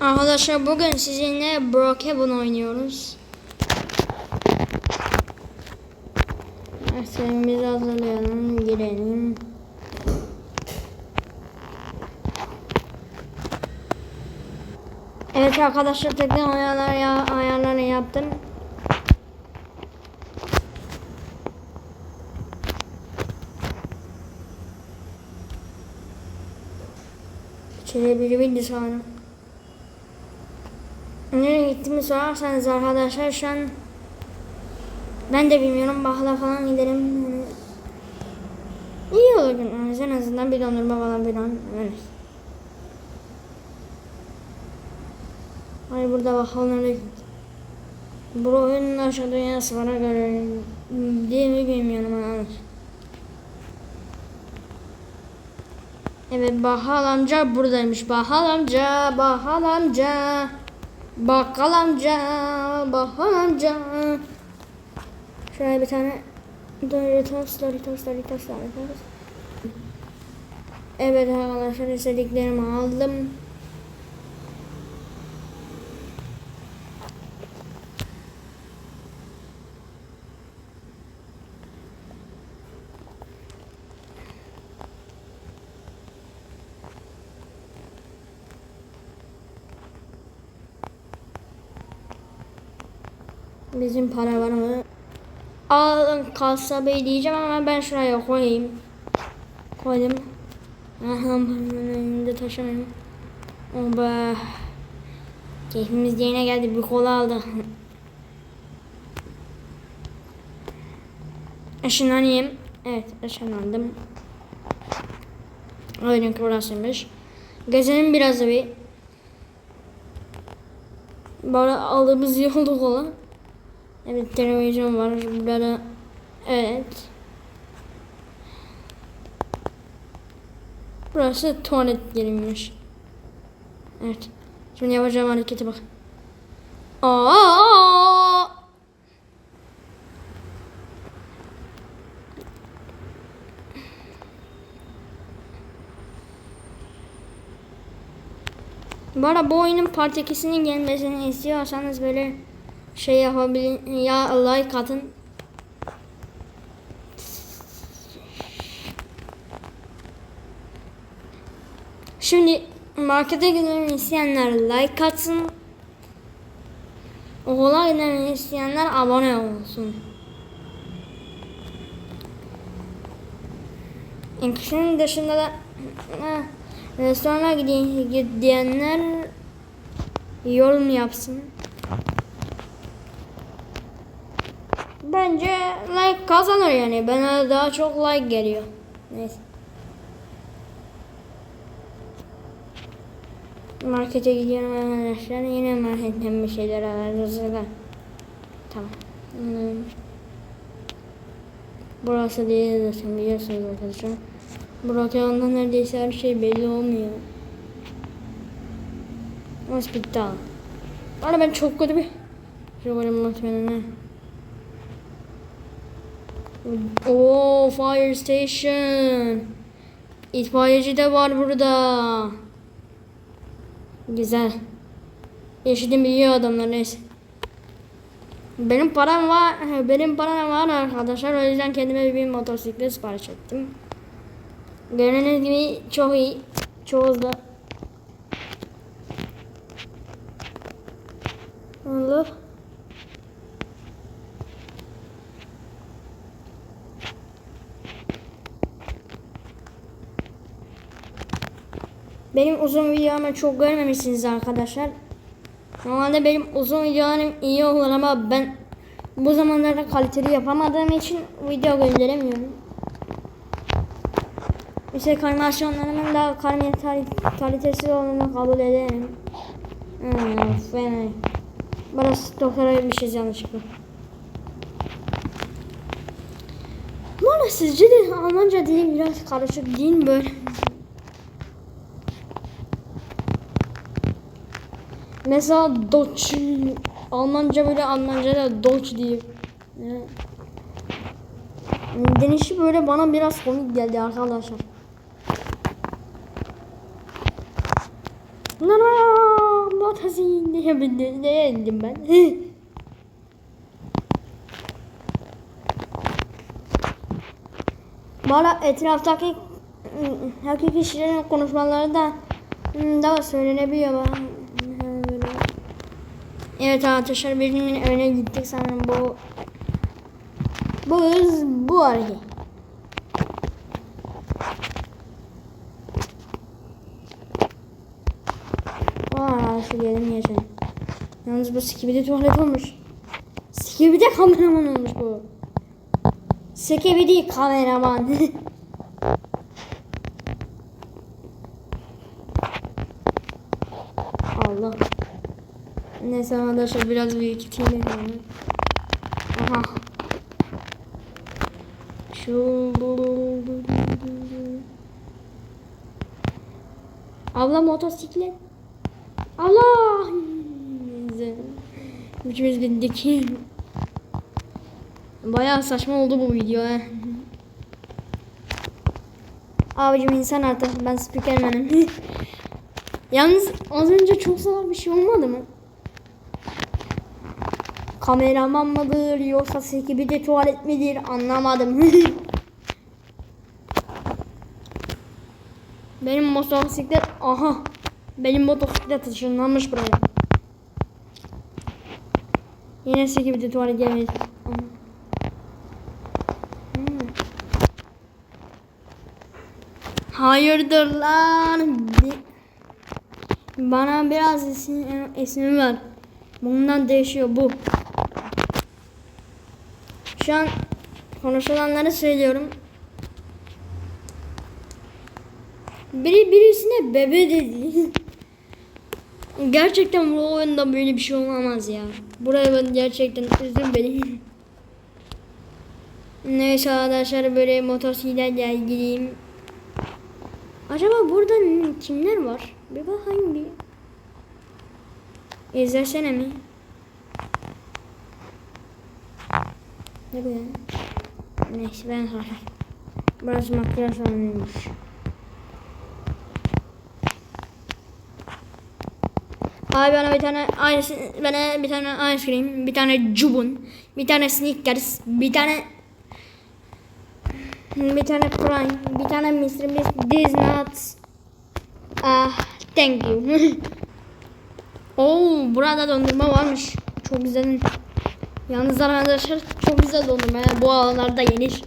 Arkadaşlar bugün sizinle Brookhaven oynuyoruz. Eserimizi hazırlayalım, girelim. Evet arkadaşlar tekrar ayarlar ya, ayarlarını yaptım. Biri bindi sonra. Nereye gittiğimi sorarsanız arkadaşlar şu an ben de bilmiyorum bahla falan gidelim. Yani iyi olur günleriniz en azından bir dondurma falan filan. Evet. Hayır burada bakalım Bu oyunun aşağı dünyası bana göre değil mi bilmiyorum ama. Evet Bahal amca buradaymış. Bahal amca, Bahal amca. Bakkal amca, Bahal amca. Şöyle bir tane Doritos, Doritos, Doritos, Doritos. Evet arkadaşlar istediklerimi aldım. Bizim para var mı? Alın kalsa bey diyeceğim ama ben şuraya koyayım. Koydum. Aha önünde taşımayayım. Oba. Keyfimiz yerine geldi. Bir kola aldı. Işınlanayım. Evet ışınlandım. Oyunun burasıymış. Gezelim biraz da bir. Böyle aldığımız iyi oldu kola. Evet televizyon var burada. Evet. Burası tuvalet yeriymiş. Evet. Şimdi yapacağım hareketi bak. Aa! Bu arada bu oyunun part 2'sinin gelmesini istiyorsanız böyle şey yapabilin ya like atın. Şimdi markete gitmemi isteyenler like atsın. Okula gitmemi isteyenler abone olsun. İkisinin dışında da restorana gideyim diyenler yorum yapsın. Bence like kazanır yani. Bana daha çok like geliyor. Neyse. Markete gidiyorum arkadaşlar. Yine marketten bir şeyler alacağız. Tamam. Hmm. Burası değil zaten biliyorsunuz arkadaşlar. Burası ondan neredeyse her şey belli olmuyor. Hospital. Bana ben çok kötü bir... Şu benim muhtemelen. Oo fire station. İtfaiyeci de var burada. Güzel. Yaşadığım biliyor adamlar neyse. Benim param var. Benim param var arkadaşlar. O yüzden kendime bir motosiklet sipariş ettim. Gördüğünüz gibi çok iyi. Çok hızlı. Allah. Benim uzun videolarımı çok görmemişsiniz arkadaşlar. Normalde benim uzun videolarım iyi olur ama ben bu zamanlarda kaliteli yapamadığım için video gönderemiyorum. İşte animasyonlarımın da kalitesiz olduğunu kabul ederim. Hmm, fena. Burası doktora şey yanlışlıkla. Bana sizce de Almanca dili biraz karışık değil mi böyle? Mesela Deutsch Almanca böyle Almanca da Deutsch diye. Denişi böyle bana biraz komik geldi arkadaşlar. Nana motosiklet bindim. Neye indim ben? Bana etraftaki hakiki kişilerin konuşmaları da da söylenebiliyor bana. Evet arkadaşlar birinin evine gittik sanırım bu bu kız bu arayı. Aa şu gelin yaşayın. Yalnız bu skibidi tuvalet olmuş. Skibidi kameraman olmuş bu. Skibidi kameraman. Allah. Neyse arkadaşlar biraz büyüteyim yani. Aha. Şu Abla motosiklet. Allah! Üçümüz bindik. Bayağı saçma oldu bu video he. Abicim insan artık ben spikermenim. Yalnız az önce çok salak bir şey olmadı mı? Kameraman mıdır yoksa sekibi de tuvalet midir anlamadım. Benim motosiklet aha benim motosiklet ışınlanmış buraya. Yine sekibi de tuvalet gelmedi. Hmm. Hayırdır lan? Bana biraz isim, ismi var. Bundan değişiyor bu. Şu an konuşulanları söylüyorum. Biri birisine bebe dedi. Gerçekten bu oyunda böyle bir şey olamaz ya. Buraya ben gerçekten üzdüm beni. Neyse arkadaşlar böyle motosikletle ilgiliyim. Acaba burada kimler var? Bir bakayım bir. İzlesene mi? Ne ya? Neyse ben sorayım. Burası makyaj salonuymuş. Abi bana bir tane ice, bana bir tane ice cream, bir tane cubun, bir tane snickers, bir tane bir tane prime, bir tane Mr. Beast, these nuts. Ah, thank you. Oo, burada dondurma varmış. Çok güzel. Yalnız arkadaşlar çok güzel dondurma. ya. Bu alanlarda yenir.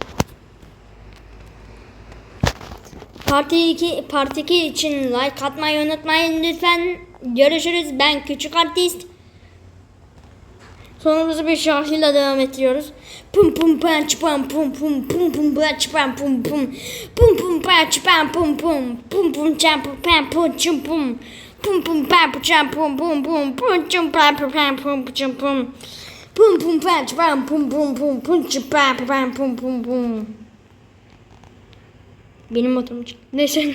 Parti 2, Part 2 için like atmayı unutmayın lütfen. Görüşürüz. Ben küçük artist. Sonumuzu bir şarkıyla devam ettiriyoruz. Pum pum panç pam pum pum pum pum panç pam pum pum pum pum panç pam pum pum pum pum çam pum pam pum çum pum pum pum pam pum pum pum pum çum pam pum pam pum çum pum pum pum panç pam pum pum pum çum pam pam pum pum pum Benim motorum çıktı. Neyse.